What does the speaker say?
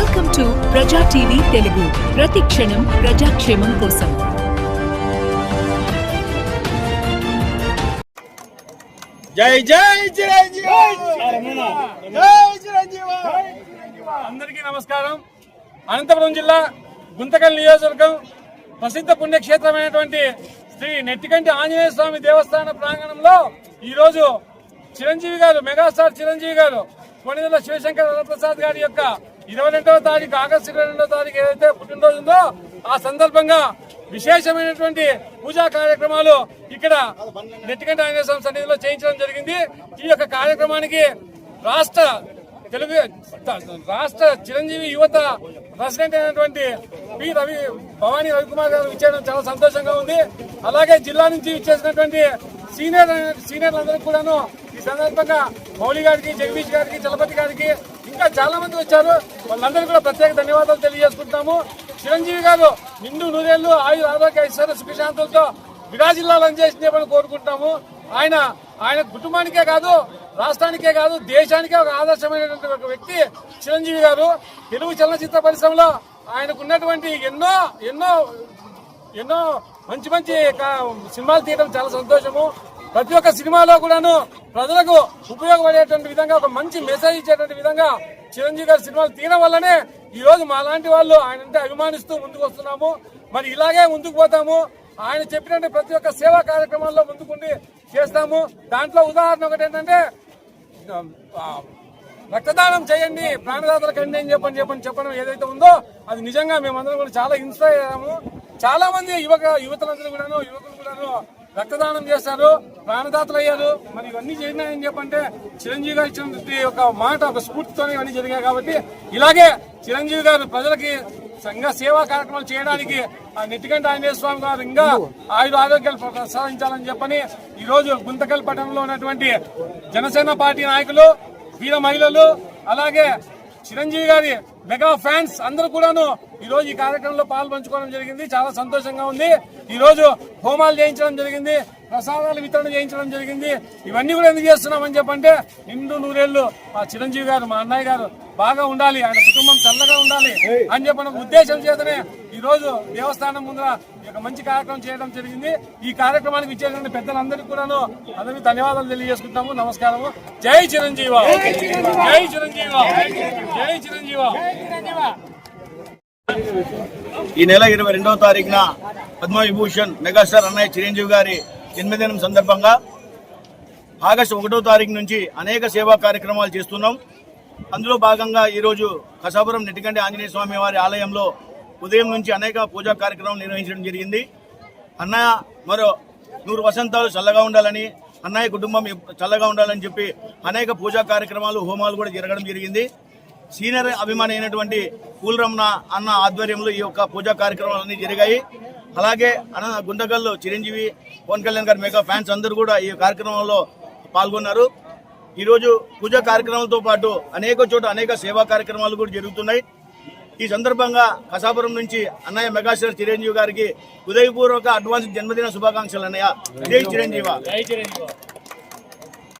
Welcome to Praja TV Telugu. ప్రతి క్షణం ప్రజాక్షేమం కోసం. జై జై చిరంజీవి! జై చిరంజీవి! అందరికీ నమస్కారం. అనంతపురం జిల్లా గుంతకల్ నియోజకవర్గం ప్రసిద్ధ పుణ్యక్షేత్రమైనటువంటి శ్రీ నెట్టికంటి ఆంజనేయ స్వామి దేవస్థాన ప్రాంగణంలో ఈరోజు చిరంజీవి గారు మెగాస్టార్ చిరంజీవి గారు కొణిదల శివశంకర వరప్రసాద్ గారి యొక్క ఇరవై రెండవ తారీఖు ఆగస్టు ఇరవై రెండవ తారీఖు ఏదైతే పుట్టినరోజు ఉందో ఆ సందర్భంగా విశేషమైనటువంటి పూజా కార్యక్రమాలు ఇక్కడ నెట్టికంటి ఆంజనేయ స్వామి సన్నిధిలో చేయించడం జరిగింది. ఈ యొక్క కార్యక్రమానికి రాష్ట్ర తెలుగు రాష్ట్ర చిరంజీవి యువత ప్రెసిడెంట్ అయినటువంటి పి. రవి భవానీ రవికుమార్ గారు ఇచ్చేయడం చాలా సంతోషంగా ఉంది. అలాగే జిల్లా నుంచి ఇచ్చేసినటువంటి సీనియర్ సీనియర్లందరికీ కూడాను ఈ సందర్భంగా మౌలి గారికి జగదీష్ గారికి చలపతి గారికి ఇంకా చాలా మంది వచ్చారు. వాళ్ళందరికీ కూడా ప్రత్యేక ధన్యవాదాలు తెలియజేసుకుంటాము చిరంజీవి గారు నిండు నూరేళ్ళు ఆయుర ఆరోగ్య ఐశ్వర్య సుఖశాంతులతో విరాజిల్లాలని చేసి చెప్పని కోరుకుంటాము ఆయన ఆయన కుటుంబానికే కాదు రాష్ట్రానికే కాదు దేశానికే ఒక ఆదర్శమైనటువంటి ఒక వ్యక్తి చిరంజీవి గారు. తెలుగు చలనచిత్ర పరిశ్రమలో ఆయనకు ఉన్నటువంటి ఎన్నో ఎన్నో ఎన్నో మంచి మంచి సినిమాలు తీయడం చాలా సంతోషము. ప్రతి ఒక్క సినిమాలో కూడాను ప్రజలకు ఉపయోగపడేటువంటి విధంగా ఒక మంచి మెసేజ్ ఇచ్చేటువంటి విధంగా చిరంజీవి గారి సినిమాలు తీయడం వల్లనే ఈ రోజు మా లాంటి వాళ్ళు ఆయన అంటే అభిమానిస్తూ ముందుకు వస్తున్నాము. మరి ఇలాగే ముందుకు పోతాము. ఆయన చెప్పినట్టు ప్రతి ఒక్క సేవా కార్యక్రమాల్లో ముందుకుండి చేస్తాము. దాంట్లో ఉదాహరణ ఒకటి ఏంటంటే రక్తదానం చేయండి ప్రాణదాతల కండి అని చెప్పని చెప్పని చెప్పడం ఏదైతే ఉందో అది నిజంగా మేమందరం కూడా చాలా ఇన్స్పైర్ అయ్యాము. చాలా మంది యువక యువతలందరూ కూడాను యువకులు కూడాను రక్తదానం చేశారు ప్రాణదాతలు అయ్యారు. మరి ఇవన్నీ జరిగినాయని చెప్పంటే చిరంజీవి గారు ఇచ్చిన ఒక మాట ఒక స్ఫూర్తితోనే ఇవన్నీ జరిగాయి కాబట్టి ఇలాగే చిరంజీవి గారు ప్రజలకి సంఘ సేవా కార్యక్రమాలు చేయడానికి ఆ నెట్టికంటి ఆంజనేయ స్వామి గారు ఇంకా ఆయుధ ఆరోగ్యాలు ప్రసాదించాలని చెప్పని ఈ రోజు గుంతకల్ పట్టణంలో ఉన్నటువంటి జనసేన పార్టీ నాయకులు వీర మహిళలు అలాగే చిరంజీవి గారి మెగా ఫ్యాన్స్ అందరూ కూడాను ఈరోజు ఈ కార్యక్రమంలో పాల్పంచుకోవడం జరిగింది. చాలా సంతోషంగా ఉంది. ఈరోజు హోమాలు చేయించడం జరిగింది. ప్రసాదాలు వితరణ చేయించడం జరిగింది. ఇవన్నీ కూడా ఎందుకు చేస్తున్నామని చెప్పంటే నిండు నూరేళ్ళు మా చిరంజీవి గారు మా అన్నయ్య గారు బాగా ఉండాలి ఆయన కుటుంబం చల్లగా ఉండాలి అని చెప్పిన ఉద్దేశం చేతనే ఈ రోజు దేవస్థానం ముందర యొక్క మంచి కార్యక్రమం చేయడం జరిగింది. ఈ కార్యక్రమానికి ఇచ్చేటువంటి పెద్దలందరికీ కూడాను అందరికీ ధన్యవాదాలు తెలియజేసుకుంటాము. నమస్కారము. జై చిరంజీవ జై చిరంజీవ జై చిరంజీవ ఈ నెల ఇరవై రెండవ తారీఖున పద్మవిభూషణ్ మెగాస్టార్ అన్నయ్య చిరంజీవి గారి జన్మదినం సందర్భంగా ఆగస్టు ఒకటో తారీఖు నుంచి అనేక సేవా కార్యక్రమాలు చేస్తున్నాం. అందులో భాగంగా ఈరోజు కసాపురం నెట్టికంటి ఆంజనేయ స్వామి వారి ఆలయంలో ఉదయం నుంచి అనేక పూజా కార్యక్రమాలు నిర్వహించడం జరిగింది. అన్నయ్య మరో నూరు వసంతాలు చల్లగా ఉండాలని అన్నయ్య కుటుంబం చల్లగా ఉండాలని చెప్పి అనేక పూజా కార్యక్రమాలు హోమాలు కూడా జరగడం జరిగింది. సీనియర్ అభిమాని అయినటువంటి పూలరమణ అన్న ఆధ్వర్యంలో ఈ యొక్క పూజా కార్యక్రమాలన్నీ జరిగాయి. అలాగే అన్న గుండగల్లో చిరంజీవి పవన్ కళ్యాణ్ గారి మెగా ఫ్యాన్స్ అందరూ కూడా ఈ కార్యక్రమంలో పాల్గొన్నారు. ఈరోజు పూజ కార్యక్రమాలతో పాటు అనేక చోట అనేక సేవా కార్యక్రమాలు కూడా జరుగుతున్నాయి. ఈ సందర్భంగా కసాపురం నుంచి అన్నయ్య మెగాస్టార్ చిరంజీవి గారికి హృదయపూర్వక అడ్వాన్స్ జన్మదిన శుభాకాంక్షలు అన్నయ్య. జై చిరంజీవ.